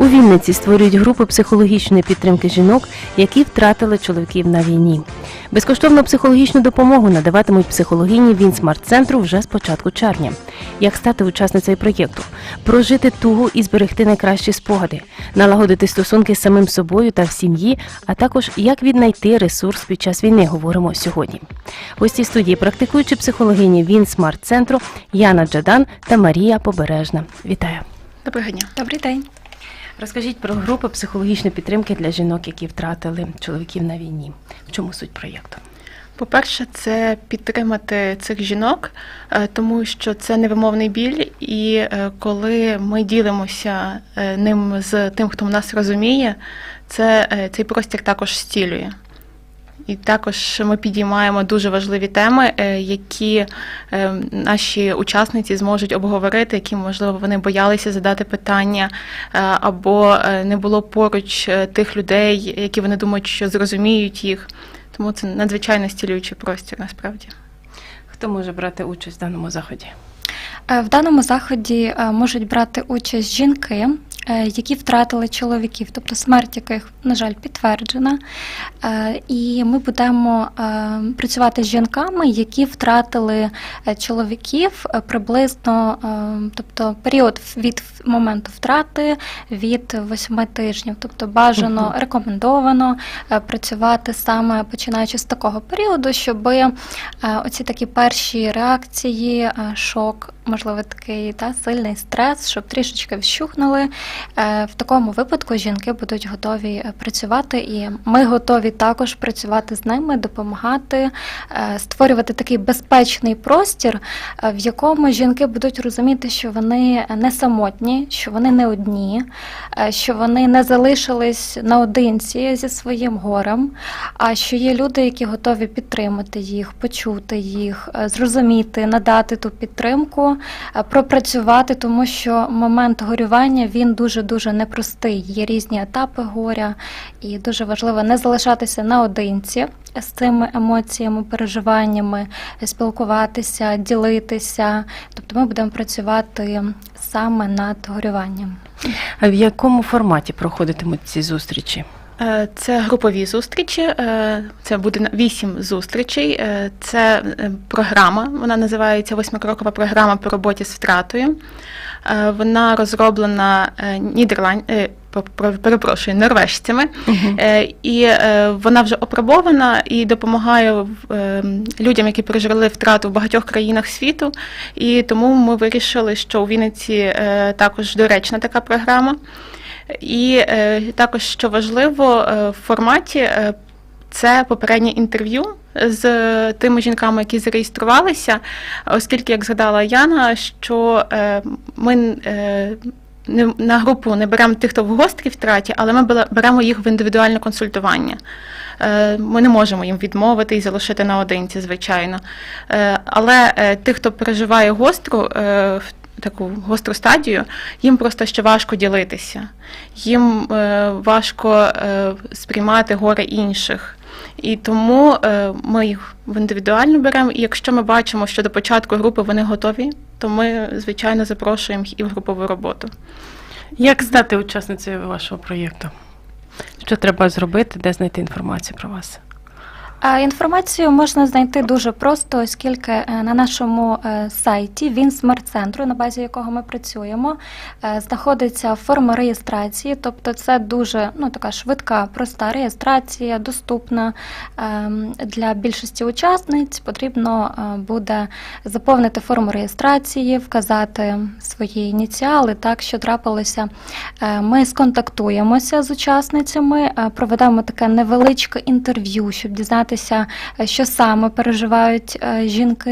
У Вінниці створюють групи психологічної підтримки жінок, які втратили чоловіків на війні. Безкоштовну психологічну допомогу надаватимуть психологині Вінсмарт-центру вже з початку червня. Як стати учасницею проєкту, прожити тугу і зберегти найкращі спогади, налагодити стосунки з самим собою та в сім'ї, а також як віднайти ресурс під час війни, говоримо сьогодні. Гості студії практикуючі психологині Вінсмарт-центру Яна Джадан та Марія Побережна. Вітаю! Доброго дня. Добрий день. Розкажіть про групи психологічної підтримки для жінок, які втратили чоловіків на війні. В чому суть проєкту? По-перше, це підтримати цих жінок, е, тому що це невимовний біль, і е, коли ми ділимося е, ним з тим, хто нас розуміє, це цей простір також стілює. І також ми підіймаємо дуже важливі теми, е, які е, наші учасниці зможуть обговорити, які, можливо, вони боялися задати питання, е, або не було поруч тих людей, які вони думають, що зрозуміють їх. Тому це надзвичайно стілюючий простір насправді. Хто може брати участь в даному заході? В даному заході можуть брати участь жінки, які втратили чоловіків, тобто смерть яких, на жаль, підтверджена. Е, І ми будемо е, працювати з жінками, які втратили е, чоловіків е, приблизно, е, тобто період від моменту втрати від 8 тижнів. Тобто бажано рекомендовано е, працювати саме починаючи з такого періоду, щоб е, оці такі перші реакції, е, шок, можливо, такий та, сильний стрес, щоб трішечки вщухнули. Е, В такому випадку жінки будуть готові е, працювати, і ми готові також працювати з ними, допомагати, е, створювати такий безпечний простір, в якому жінки будуть розуміти, що вони не самотні, що вони не одні, що вони не залишились наодинці зі своїм горем, а що є люди, які готові підтримати їх, почути їх, зрозуміти, надати ту підтримку, пропрацювати, тому що момент горювання він дуже дуже непростий. Є різні етапи горя, і дуже важливо не залишатися наодинці з цими емоціями, переживаннями, спілкуватися, ділитися. Тобто ми будемо працювати саме над горюванням. А в якому форматі проходитимуть ці зустрічі? Е, Це групові зустрічі, е, це буде на- вісім зустрічей. Е, Це програма, вона називається восьмикрокова програма по роботі з втратою. Е, Вона розроблена е, Нідерланд... е, перепрошую, норвежцями. Е, І вона вже опробована і допомагає людям, які пережили втрату в багатьох країнах світу. І тому ми вирішили, що у Вінниці також доречна така програма. І також, що важливо, в форматі це попереднє інтерв'ю з тими жінками, які зареєструвалися, оскільки, як згадала Яна, що е, ми е, на групу не беремо тих, хто в гострій втраті, але ми беремо їх в індивідуальне консультування. Е, Ми не можемо їм відмовити і залишити наодинці, звичайно. Але тих, хто переживає гостру, таку гостру стадію, їм просто ще важко ділитися. Їм важко сприймати горе інших. І тому е, ми їх індивідуально беремо. І якщо ми бачимо, що до початку групи вони готові, то ми, звичайно, запрошуємо їх і в групову роботу. Як стати учасницею вашого проєкту? Що треба зробити, де знайти інформацію про вас? Інформацію можна знайти дуже просто, оскільки е, на нашому е, сайті Вінсмарт-центру, на базі якого ми працюємо, е, знаходиться форма реєстрації, тобто це дуже ну, така швидка, проста реєстрація, доступна ем, для більшості учасниць. Потрібно буде заповнити форму реєстрації, вказати свої ініціали, так що трапилося. Ми сконтактуємося з учасницями, проведемо таке невеличке інтерв'ю, щоб дізнатися, е, що саме переживають е, жінки.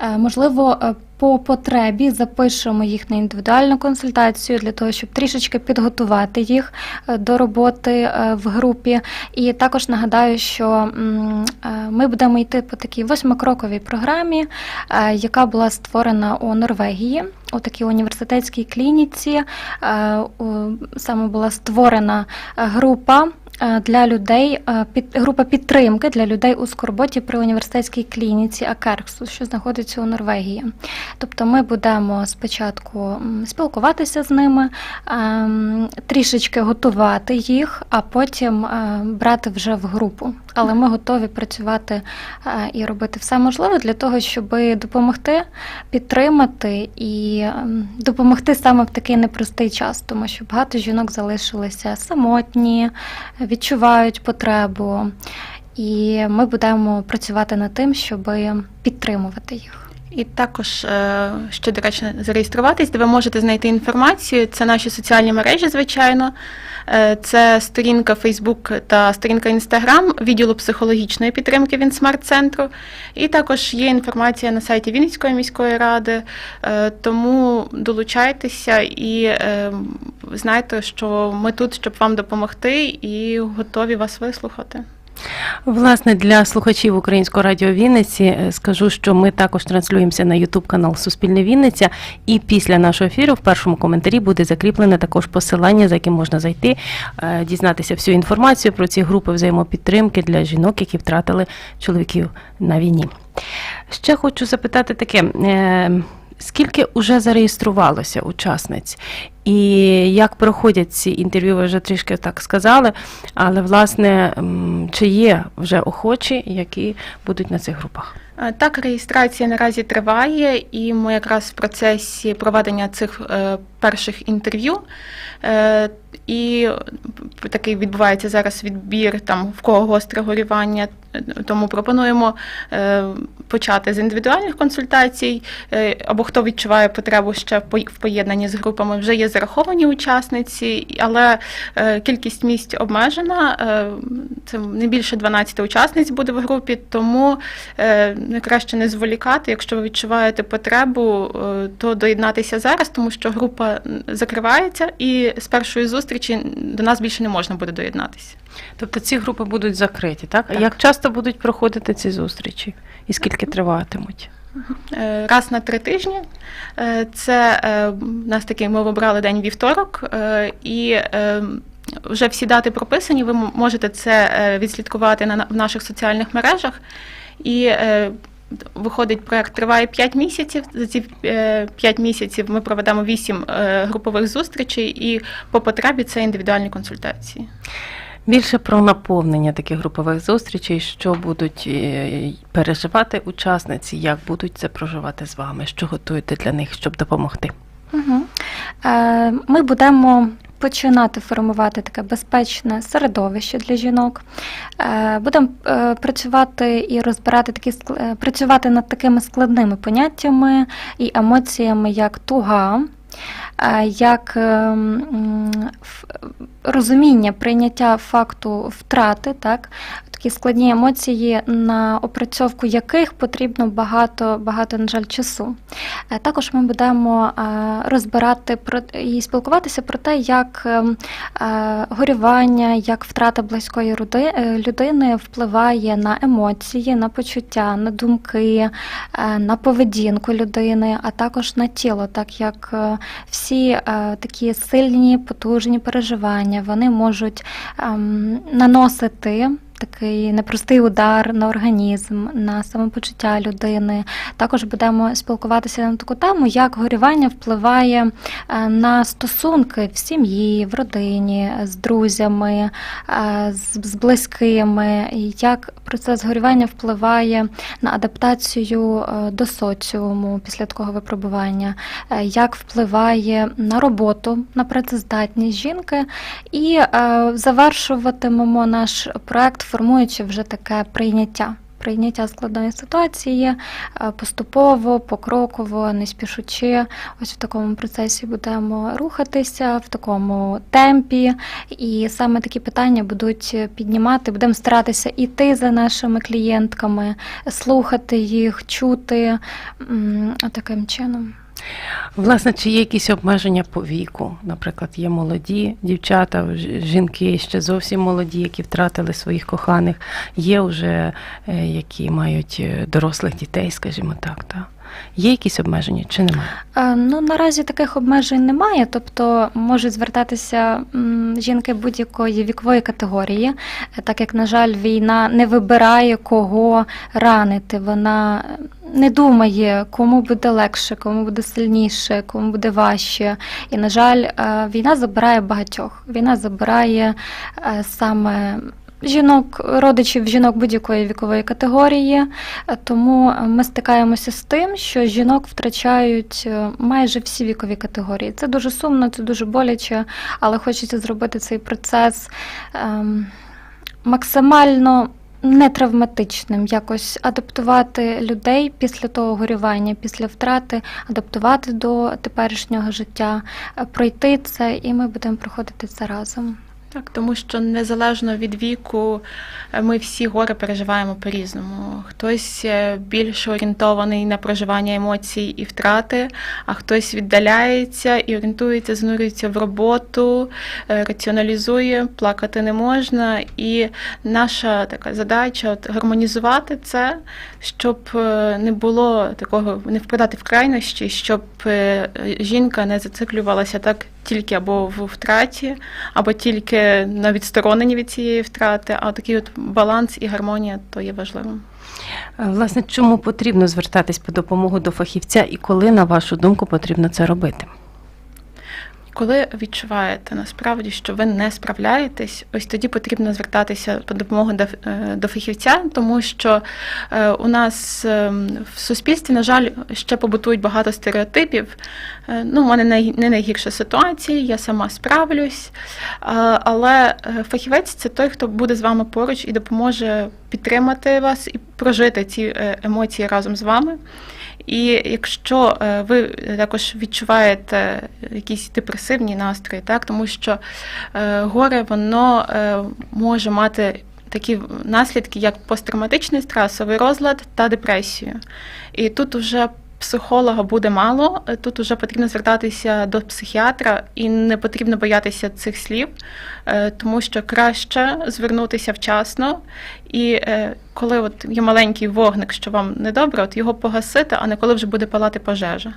Е, Можливо, по потребі запишемо їх на індивідуальну консультацію для того, щоб трішечки підготувати їх до роботи в групі. І також нагадаю, що ми будемо йти по такій восьмикроковій програмі, яка була створена у Норвегії. У такій університетській клініці саме була створена група для людей, е, під, група підтримки для людей у скорботі при університетській клініці Акерксу, що знаходиться у Норвегії. Тобто ми будемо спочатку спілкуватися з ними, ем, трішечки готувати їх, а потім е, брати вже в групу. Але ми готові працювати е, і робити все можливе для того, щоб допомогти, підтримати і ем, допомогти саме в такий непростий час, тому що багато жінок залишилися самотні, відчувають потребу. І ми будемо працювати над тим, щоб підтримувати їх. І також е, ще, до речі, зареєструватись, де ви можете знайти інформацію. Це наші соціальні мережі, звичайно. Е, Це сторінка Facebook та сторінка Instagram відділу психологічної підтримки Вінсмарт-центру. І також є інформація на сайті Вінницької міської ради. Е, Тому долучайтеся і знайте, що ми тут, щоб вам допомогти, і готові вас вислухати. Власне, для слухачів Українського радіо Вінниці е, скажу, що ми також транслюємося на Ютуб канал Суспільне Вінниця. І після нашого ефіру в першому коментарі буде закріплене також посилання, за яким можна зайти, е, дізнатися всю інформацію про ці групи взаємопідтримки для жінок, які втратили чоловіків на війні. Ще хочу запитати таке. Скільки вже зареєструвалося учасниць, і як проходять ці інтерв'ю, ви вже трішки так сказали. Але власне, чи є вже охочі, які будуть на цих групах? Так, реєстрація наразі триває, і ми якраз в процесі проведення цих е, перших інтерв'ю. Е, і такий відбувається зараз відбір там в кого гостре горювання. Тому пропонуємо е, почати з індивідуальних консультацій, е, або хто відчуває потребу ще в поєднанні з групами. Вже є зараховані учасниці, але кількість місць обмежена. Це не більше 12 учасниць буде в групі, тому е, найкраще не зволікати. Якщо ви відчуваєте потребу, то доєднатися зараз, тому що група закривається, і з першої зустрічі до нас більше не можна буде доєднатися. Тобто ці групи будуть закриті, так? Так. Як часто будуть проходити ці зустрічі? І скільки триватимуть? Е, Раз на три тижні. Е, Це е, у нас такий ми обрали день вівторок, е, і е, вже всі дати прописані. Ви можете це е, відслідкувати на в наших соціальних мережах. І е, виходить, проект триває 5 місяців. За ці 5 місяців ми проведемо 8 групових зустрічей, і по потребі це індивідуальні консультації. Більше про наповнення таких групових зустрічей, що будуть е, переживати учасниці, як будуть це проживати з вами, що готуєте для них, щоб допомогти. Угу. Е, ми будемо починати формувати таке безпечне середовище для жінок. Е, будемо е, працювати і розбирати такі е, працювати над такими складними поняттями і емоціями, як туга. Як е, м, ф- розуміння, прийняття факту втрати, так, такі складні емоції, на опрацьовку яких потрібно багато, багато, на жаль, часу. Е, Також ми будемо е, розбирати про і спілкуватися про те, як е, горювання, як втрата близької людини впливає на емоції, на почуття, на думки, на поведінку людини, а також на тіло, так як всі такі сильні, потужні переживання вони можуть ем, наносити. Такий непростий удар на організм, на самопочуття людини. Також будемо спілкуватися на таку тему, як горювання впливає е, на стосунки в сім'ї, в родині, з друзями, е, з, близькими, як процес горювання впливає на адаптацію е, до соціуму після такого випробування, як впливає на роботу, на працездатність жінки, і завершуватимемо наш проект, формуючи вже таке прийняття. Прийняття складної ситуації е, поступово, покроково, не спішучи. Ось в такому процесі будемо рухатися, в такому темпі. І саме такі питання будуть піднімати. Будемо старатися іти за нашими клієнтками, слухати їх, чути таким чином. Власне, чи є якісь обмеження по віку? Наприклад, є молоді дівчата, жінки ще зовсім молоді, які втратили своїх коханих, є вже е, які мають е, дорослих дітей, скажімо так. Та? Є якісь обмеження чи немає? Е, Ну, наразі таких обмежень немає, тобто можуть звертатися жінки будь-якої вікової категорії, так як, на жаль, війна не вибирає кого ранити. Вона не думає, кому буде легше, кому буде сильніше, кому буде важче. І, на жаль, е, війна забирає багатьох. Війна забирає е, саме. Жінок, родичів жінок будь-якої вікової категорії, Е, тому ми стикаємося з тим, що жінок втрачають майже всі вікові категорії. Це дуже сумно, це дуже боляче, але хочеться зробити цей процес ем, максимально нетравматичним, якось адаптувати людей після того горювання, після втрати, адаптувати до теперішнього життя, е, пройти це, і ми будемо проходити це разом. Так, тому що незалежно від віку, е, ми всі гори переживаємо по-різному. Хтось е, більш орієнтований на проживання емоцій і втрати, а хтось віддаляється і орієнтується, занурюється в роботу, е, раціоналізує, плакати не можна. І наша така задача от, гармонізувати це, щоб не було такого, не впадати в крайнощі, щоб е, жінка не зациклювалася так тільки або в втраті, або тільки на відстороненні від цієї втрати, а такий от баланс і гармонія то є важливим. Е, Власне, чому потрібно звертатись по допомогу до фахівця і коли, на вашу думку, потрібно це робити? Коли відчуваєте насправді, що ви не справляєтесь, ось тоді потрібно звертатися по допомогу до, е, фахівця, тому що е, у нас е, в суспільстві, на жаль, ще побутують багато стереотипів. Ну, у мене не найгірша ситуація, я сама справлюсь. Але фахівець це той, хто буде з вами поруч і допоможе підтримати вас і прожити ці емоції разом з вами. І якщо е, ви також відчуваєте якісь депресивні настрої, так тому що е, горе воно е, може мати такі наслідки, як посттравматичний стресовий розлад та депресію. І тут вже психолога буде мало, е, тут вже потрібно звертатися до психіатра, і не потрібно боятися цих слів, е, тому що краще звернутися вчасно. І е, коли от є маленький вогник, що вам недобре, от його погасити, а не коли вже буде палати пожежа.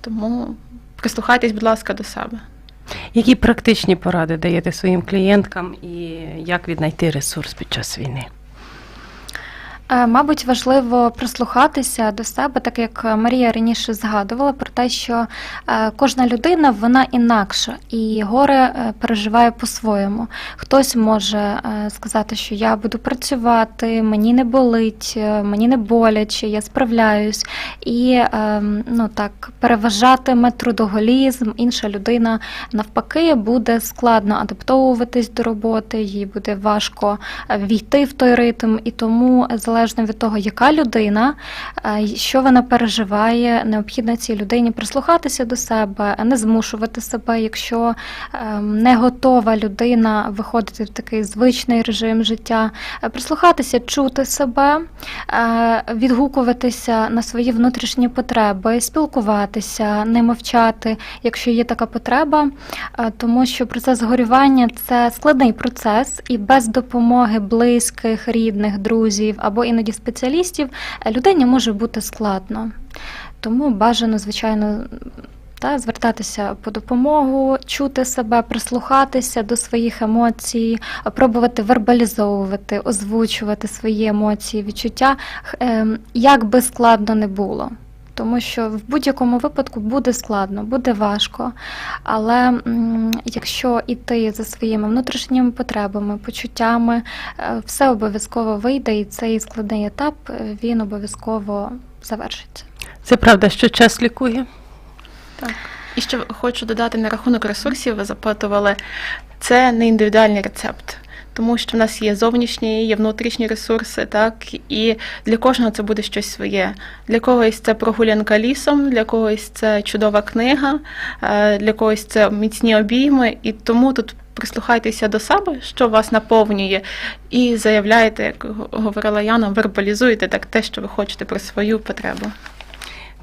Тому прислухайтесь, будь ласка, до себе. Які практичні поради даєте своїм клієнткам і як віднайти ресурс під час війни? Е, Мабуть, важливо прислухатися до себе, так як Марія раніше згадувала про те, що е, кожна людина вона інакша, і горе е, переживає по-своєму. Хтось може сказати, що я буду працювати, мені не болить, мені не боляче, я справляюсь. І е, ну так переважатиме трудоголізм. Інша людина навпаки буде складно адаптовуватись до роботи, їй буде важко війти в той ритм, і тому залежно від того, яка людина, е, що вона переживає, необхідно цій людині прислухатися до себе, не змушувати себе, якщо е, не готова людина виходити в такий звичний режим життя, е, прислухатися, чути себе, е, відгукуватися на свої внутрішні потреби, спілкуватися, не мовчати, якщо є така потреба, е, тому що процес горювання це складний процес, і без допомоги близьких, рідних, друзів або іноді спеціалістів е, людині може бути складно. Тому бажано, звичайно. Та звертатися по допомогу, чути себе, прислухатися до своїх емоцій, пробувати вербалізовувати, озвучувати свої емоції, відчуття, ем, як би складно не було. Тому що в будь-якому випадку буде складно, буде важко. Але якщо йти за своїми внутрішніми потребами, почуттями, е, все обов'язково вийде, і цей складний етап е, він обов'язково завершиться. Це правда, що час лікує? Так. І ще хочу додати на рахунок ресурсів, ви запитували, це не індивідуальний рецепт. Тому що в нас є зовнішні, є внутрішні ресурси, так і для кожного це буде щось своє. Для когось це прогулянка лісом, для когось це чудова книга, е, для когось це міцні обійми. І тому тут прислухайтеся до себе, що вас наповнює, і заявляєте, як говорила Яна, вербалізуєте так те, що ви хочете про свою потребу.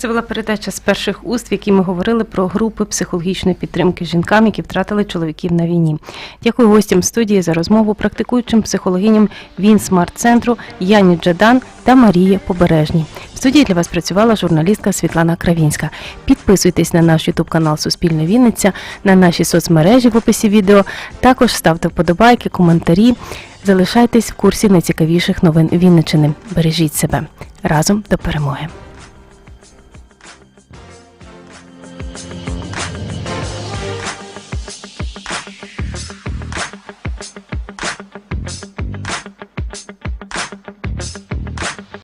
Це була передача з перших уст, в якій ми говорили про групи психологічної підтримки жінкам, які втратили чоловіків на війні. Дякую гостям студії за розмову, практикуючим психологиням Вінсмарт центру Яні Джадан та Марії Побережній. В студії для вас працювала журналістка Світлана Кравінська. Підписуйтесь на наш Ютуб канал Суспільне Вінниця, на наші соцмережі в описі відео. Також ставте вподобайки, коментарі. Залишайтесь в курсі найцікавіших новин Вінничини. Бережіть себе разом до перемоги.